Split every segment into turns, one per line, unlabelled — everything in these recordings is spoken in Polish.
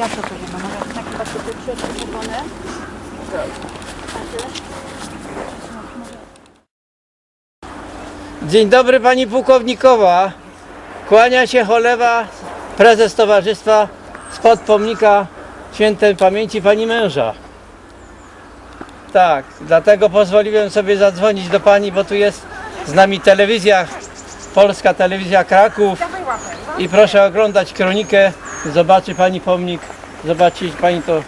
Jak to to nie ma? Może takie?
Dzień dobry pani pułkownikowa. Kłania się cholewa prezes towarzystwa spod pomnika świętej pamięci pani męża. Tak, dlatego pozwoliłem sobie zadzwonić do pani, bo tu jest z nami telewizja, polska telewizja Kraków i proszę oglądać kronikę, zobaczy pani pomnik, zobaczy pani to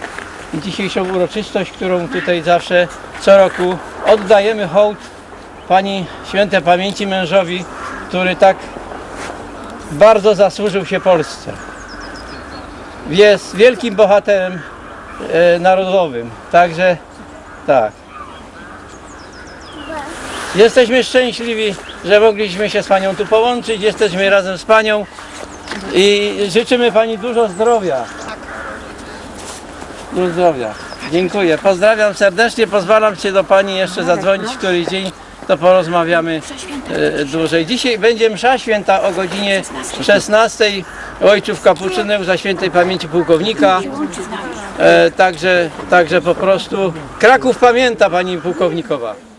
dzisiejszą uroczystość, którą tutaj zawsze co roku oddajemy hołd Pani świętej pamięci mężowi, który tak bardzo zasłużył się Polsce. Jest wielkim bohaterem e, narodowym, także tak. Jesteśmy szczęśliwi, że mogliśmy się z Panią tu połączyć, jesteśmy razem z Panią i życzymy Pani dużo zdrowia. Dużo zdrowia. Dziękuję. Pozdrawiam serdecznie. Pozwalam się do Pani jeszcze zadzwonić w któryś dzień, to porozmawiamy e, dłużej. Dzisiaj będzie msza święta o godzinie 16 Ojców Kapuczyneł za świętej pamięci pułkownika. E, także, także po prostu Kraków pamięta Pani pułkownikowa.